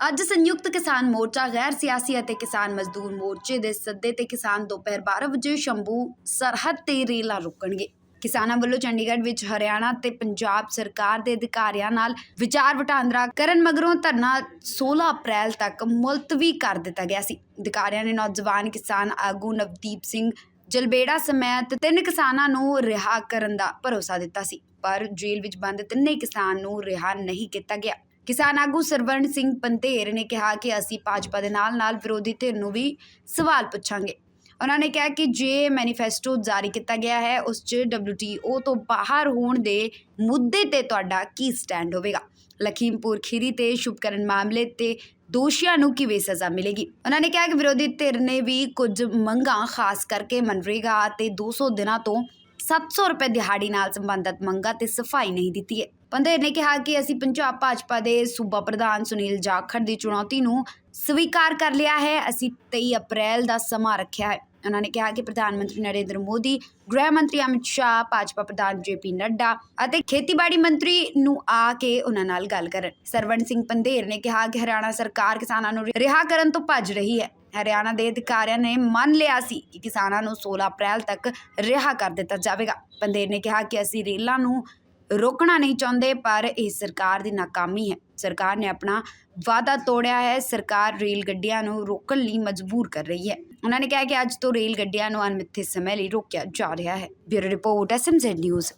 ਅੱਜ ਸੰਯੁਕਤ ਕਿਸਾਨ ਮੋਰਚਾ, ਗੈਰ ਸਿਆਸੀ ਅਤੇ ਕਿਸਾਨ ਮਜ਼ਦੂਰ ਮੋਰਚੇ ਦੇ ਸੱਦੇ ਤੇ ਕਿਸਾਨ ਦੁਪਹਿਰ 12 ਵਜੇ ਸ਼ੰਭੂ ਸਰਹੱਦ ਤੇ ਰੇਲਾਂ ਰੋਕਣਗੇ। ਕਿਸਾਨਾਂ ਵੱਲੋਂ ਚੰਡੀਗੜ੍ਹ ਵਿੱਚ ਹਰਿਆਣਾ ਤੇ ਪੰਜਾਬ ਸਰਕਾਰ ਦੇ ਅਧਿਕਾਰੀਆਂ ਨਾਲ ਵਿਚਾਰ ਵਟਾਂਦਰਾ ਕਰਨ ਮਗਰੋਂ ਧਰਨਾ 16 ਅਪ੍ਰੈਲ ਤੱਕ ਮੁਲਤਵੀ ਕਰ ਦਿੱਤਾ ਗਿਆ ਸੀ। ਅਧਿਕਾਰੀਆਂ ਨੇ ਨੌਜਵਾਨ ਕਿਸਾਨ ਆਗੂ ਨਵਦੀਪ ਸਿੰਘ ਜਲਬੇੜਾ ਸਮੇਤ ਤਿੰਨ ਕਿਸਾਨਾਂ ਨੂੰ ਰਿਹਾ ਕਰਨ ਦਾ ਭਰੋਸਾ ਦਿੱਤਾ ਸੀ, ਪਰ ਜੇਲ੍ਹ ਵਿੱਚ ਬੰਦ ਤਿੰਨੇ ਕਿਸਾਨ ਨੂੰ ਰਿਹਾ ਨਹੀਂ ਕੀਤਾ ਗਿਆ। ਕਿਸਾਨ ਆਗੂ ਸਰਵਣ ਸਿੰਘ ਪੰਤੇਰ ਨੇ ਕਿਹਾ ਕਿ ਅਸੀਂ ਭਾਜਪਾ ਦੇ ਨਾਲ-ਨਾਲ ਵਿਰੋਧੀ ਧਿਰ ਨੂੰ ਵੀ ਸਵਾਲ ਪੁੱਛਾਂਗੇ। ਉਹਨਾਂ ਨੇ ਕਿਹਾ ਕਿ ਜੇ ਮੈਨੀਫੈਸਟੋ ਜਾਰੀ ਕੀਤਾ ਗਿਆ ਹੈ, ਉਸ 'ਚ WTO ਤੋਂ ਬਾਹਰ ਹੋਣ ਦੇ ਮੁੱਦੇ ਤੇ ਤੁਹਾਡਾ ਕੀ ਸਟੈਂਡ ਹੋਵੇਗਾ? ਲਖੀਮਪੁਰ ਖੀਰੀ ਤੇ ਸ਼ੁਭਕਰਨ ਮਾਮਲੇ ਤੇ ਦੋਸ਼ੀਆਂ ਨੂੰ ਕਿਵੇਂ ਸਜ਼ਾ ਮਿਲੇਗੀ? ਉਹਨਾਂ ਨੇ ਕਿਹਾ ਕਿ ਵਿਰੋਧੀ ਧਿਰ ਨੇ ਵੀ ਕੁਝ ਮੰਗਾਂ ਖਾਸ ਕਰਕੇ ਮਨਰੇਗਾ ਤੇ 200 ਦਿਨਾਂ ਤੋਂ 700 ਰੁਪਏ ਦਿਹਾੜੀ ਨਾਲ ਸੰਬੰਧਿਤ ਮੰਗਾਂ ਤੇ ਸਫ਼ਾਈ ਨਹੀਂ ਦਿੱਤੀ ਹੈ। ਪੰਧੇਰ ਨੇ ਕਿਹਾ ਕਿ ਅਸੀਂ ਪੰਜਾਬ ਭਾਜਪਾ ਦੇ ਸੂਬਾ ਪ੍ਰਧਾਨ ਸੁਨੀਲ ਜਾਖੜ ਦੀ ਚੁਣੌਤੀ ਨੂੰ ਸਵੀਕਾਰ ਕਰ ਲਿਆ ਹੈ। ਅਸੀਂ 23 ਅਪ੍ਰੈਲ ਦਾ ਸਮਾਂ ਰੱਖਿਆ ਹੈ। ਉਹਨਾਂ ਨੇ ਕਿਹਾ ਕਿ ਪ੍ਰਧਾਨ ਮੰਤਰੀ ਨਰਿੰਦਰ ਮੋਦੀ, ਗ੍ਰਹਿ ਮੰਤਰੀ ਅਮਿਤ ਸ਼ਾਹ, ਭਾਜਪਾ ਪ੍ਰਧਾਨ ਜੇਪੀ ਨੱਡਾ ਅਤੇ ਖੇਤੀਬਾੜੀ ਮੰਤਰੀ ਨੂੰ ਆ ਕੇ ਉਹਨਾਂ ਨਾਲ ਗੱਲ ਕਰਨ। ਸਰਵਣ ਸਿੰਘ ਪੰਧੇਰ ਨੇ ਕਿਹਾ ਕਿ ਹਰਿਆਣਾ ਸਰਕਾਰ ਕਿਸਾਨਾਂ ਨੂੰ ਰਿਹਾ ਕਰਨ ਤੋਂ ਭੱਜ ਰਹੀ ਹੈ। ਹਰਿਆਣਾ ਦੇ ਅਧਿਕਾਰੀਆਂ ਨੇ ਮੰਨ ਲਿਆ ਸੀ ਕਿ ਕਿਸਾਨਾਂ ਨੂੰ 16 ਅਪ੍ਰੈਲ ਤੱਕ ਰਿਹਾ ਕਰ ਦਿੱਤਾ ਜਾਵੇਗਾ। ਪੰਧੇਰ ਨੇ ਕਿਹਾ ਕਿ ਅਸੀਂ ਰੇਲਾਂ ਨੂੰ ਰੋਕਣਾ ਨਹੀਂ ਚਾਹੁੰਦੇ, ਪਰ ਇਹ ਸਰਕਾਰ ਦੀ ਨਾਕਾਮੀ ਹੈ। ਸਰਕਾਰ ਨੇ ਆਪਣਾ ਵਾਅਦਾ ਤੋੜਿਆ ਹੈ। ਸਰਕਾਰ ਰੇਲ ਗੱਡੀਆਂ ਨੂੰ ਰੋਕਣ ਲਈ ਮਜਬੂਰ ਕਰ ਰਹੀ ਹੈ। ਉਹਨਾਂ ਨੇ ਕਿਹਾ ਕਿ ਅੱਜ ਤੋਂ ਰੇਲ ਗੱਡੀਆਂ ਨੂੰ ਅਨਮਿੱਥੇ ਸਮੇਂ ਲਈ ਰੋਕਿਆ ਜਾ ਰਿਹਾ ਹੈ। Bureau report SMZ news.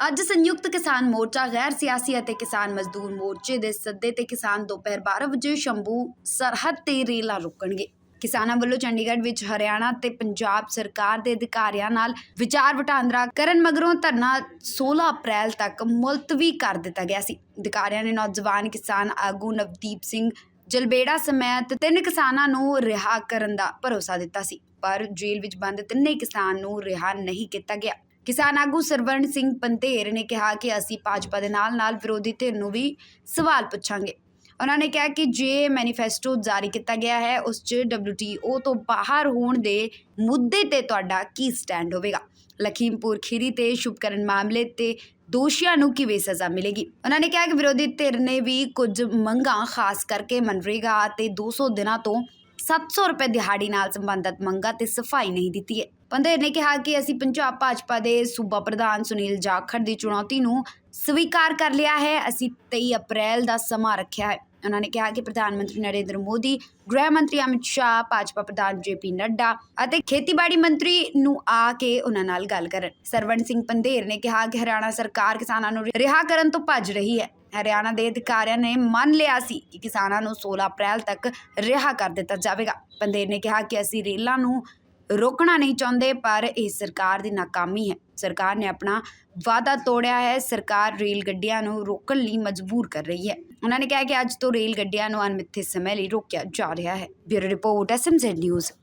ਅੱਜ ਸੰਯੁਕਤ ਕਿਸਾਨ ਮੋਰਚਾ, ਗੈਰ ਸਿਆਸੀ ਅਤੇ ਕਿਸਾਨ ਮਜ਼ਦੂਰ ਮੋਰਚੇ ਦੇ ਸੱਦੇ ਤੇ ਕਿਸਾਨ ਦੁਪਹਿਰ 12 ਵਜੇ ਸ਼ੰਭੂ ਸਰਹੱਦ ਤੇ ਰੇਲਾਂ ਰੋਕਣਗੇ। ਕਿਸਾਨਾਂ ਵੱਲੋਂ ਚੰਡੀਗੜ੍ਹ ਵਿੱਚ ਹਰਿਆਣਾ ਤੇ ਪੰਜਾਬ ਸਰਕਾਰ ਦੇ ਅਧਿਕਾਰੀਆਂ ਨਾਲ ਵਿਚਾਰ ਵਟਾਂਦਰਾ ਕਰਨ ਮਗਰੋਂ ਧਰਨਾ 16 ਅਪ੍ਰੈਲ ਤੱਕ ਮੁਲਤਵੀ ਕਰ ਦਿੱਤਾ ਗਿਆ ਸੀ। ਅਧਿਕਾਰੀਆਂ ਨੇ ਨੌਜਵਾਨ ਕਿਸਾਨ ਆਗੂ ਨਵਦੀਪ ਸਿੰਘ ਜਲਬੇੜਾ ਸਮੇਤ ਤਿੰਨ ਕਿਸਾਨਾਂ ਨੂੰ ਰਿਹਾ ਕਰਨ ਦਾ ਭਰੋਸਾ ਦਿੱਤਾ ਸੀ, ਪਰ ਜੇਲ੍ਹ ਵਿੱਚ ਬੰਦ ਤਿੰਨੇ ਕਿਸਾਨ ਨੂੰ ਰਿਹਾ ਨਹੀਂ ਕੀਤਾ ਗਿਆ। ਕਿਸਾਨ ਆਗੂ ਸਰਵਣ ਸਿੰਘ ਪੰਤੇਰ ਨੇ ਕਿਹਾ ਕਿ ਅਸੀਂ ਭਾਜਪਾ ਦੇ ਨਾਲ-ਨਾਲ ਵਿਰੋਧੀ ਧਿਰ ਨੂੰ ਵੀ ਸਵਾਲ ਪੁੱਛਾਂਗੇ। ਉਹਨਾਂ ਨੇ ਕਿਹਾ ਕਿ ਜੇ ਮੈਨੀਫੈਸਟੋ ਜਾਰੀ ਕੀਤਾ ਗਿਆ ਹੈ, ਉਸ 'ਚ WTO ਤੋਂ ਬਾਹਰ ਹੋਣ ਦੇ ਮੁੱਦੇ ਤੇ ਤੁਹਾਡਾ ਕੀ ਸਟੈਂਡ ਹੋਵੇਗਾ? ਲਖੀਮਪੁਰ ਖੀਰੀ ਤੇ ਸ਼ੁਭਕਰਨ ਮਾਮਲੇ ਤੇ ਦੋਸ਼ੀਆਂ ਨੂੰ ਕਿਵੇਂ ਸਜ਼ਾ ਮਿਲੇਗੀ? ਉਹਨਾਂ ਨੇ ਕਿਹਾ ਕਿ ਵਿਰੋਧੀ ਧਿਰ ਨੇ ਵੀ ਕੁਝ ਮੰਗਾਂ ਖਾਸ ਕਰਕੇ ਮਨਰੇਗਾ ਤੇ 200 ਦਿਨਾਂ ਤੋਂ 700 ਰੁਪਏ ਦਿਹਾੜੀ ਨਾਲ ਸੰਬੰਧਿਤ ਮੰਗਾਂ ਤੇ ਸਫ਼ਾਈ ਨਹੀਂ ਦਿੱਤੀ ਹੈ। ਪੰਦੇਰ ਨੇ ਕਿਹਾ ਕਿ ਅਸੀਂ ਪੰਜਾਬ ਭਾਜਪਾ ਦੇ ਸੂਬਾ ਪ੍ਰਧਾਨ ਸੁਨੀਲ ਜਾਖੜ ਦੀ ਚੁਣੌਤੀ ਨੂੰ ਸਵੀਕਾਰ ਕਰ ਲਿਆ ਹੈ। ਅਸੀਂ 23 ਅਪ੍ਰੈਲ ਦਾ ਸਮਾਂ ਰੱਖਿਆ ਹੈ। ਉਹਨਾਂ ਨੇ ਕਿਹਾ ਕਿ ਪ੍ਰਧਾਨ ਮੰਤਰੀ ਨਰਿੰਦਰ ਮੋਦੀ, ਗ੍ਰਹਿ ਮੰਤਰੀ ਅਮਿਤ ਸ਼ਾਹ, ਭਾਜਪਾ ਪ੍ਰਧਾਨ ਜੇਪੀ ਨੱਡਾ ਅਤੇ ਖੇਤੀਬਾੜੀ ਮੰਤਰੀ ਨੂੰ ਆ ਕੇ ਉਹਨਾਂ ਨਾਲ ਗੱਲ ਕਰਨ। ਸਰਵਣ ਸਿੰਘ ਪੰਧੇਰ ਨੇ ਕਿਹਾ ਕਿ ਹਰਿਆਣਾ ਸਰਕਾਰ ਕਿਸਾਨਾਂ ਨੂੰ ਰਿਹਾ ਕਰਨ ਤੋਂ ਭੱਜ ਰਹੀ ਹੈ। ਹਰਿਆਣਾ ਦੇ ਅਧਿਕਾਰੀਆਂ ਨੇ ਮੰਨ ਲਿਆ ਸੀ ਕਿ ਕਿਸਾਨਾਂ ਨੂੰ 16 ਅਪ੍ਰੈਲ ਤੱਕ ਰਿਹਾ ਕਰ ਦਿੱਤਾ ਜਾਵੇਗਾ। ਪੰਦੇਰ ਨੇ ਕਿਹਾ ਕਿ ਅਸੀਂ ਰੇਲਾਂ ਨੂੰ ਰੋਕਣਾ ਨਹੀਂ ਚਾਹੁੰਦੇ, ਪਰ ਇਹ ਸਰਕਾਰ ਦੀ ਨਾਕਾਮੀ ਹੈ। ਸਰਕਾਰ ਨੇ ਆਪਣਾ ਵਾਅਦਾ ਤੋੜਿਆ ਹੈ। ਸਰਕਾਰ ਰੇਲ ਗੱਡੀਆਂ ਨੂੰ ਰੋਕਣ ਲਈ ਮਜਬੂਰ ਕਰ ਰਹੀ ਹੈ। ਉਹਨਾਂ ਨੇ ਕਿਹਾ ਕਿ ਅੱਜ ਤੋਂ ਰੇਲ ਗੱਡੀਆਂ ਨੂੰ ਅਨਮਿੱਥੇ ਸਮੇਂ ਲਈ ਰੋਕਿਆ ਜਾ ਰਿਹਾ ਹੈ। Bureau report SMZ news.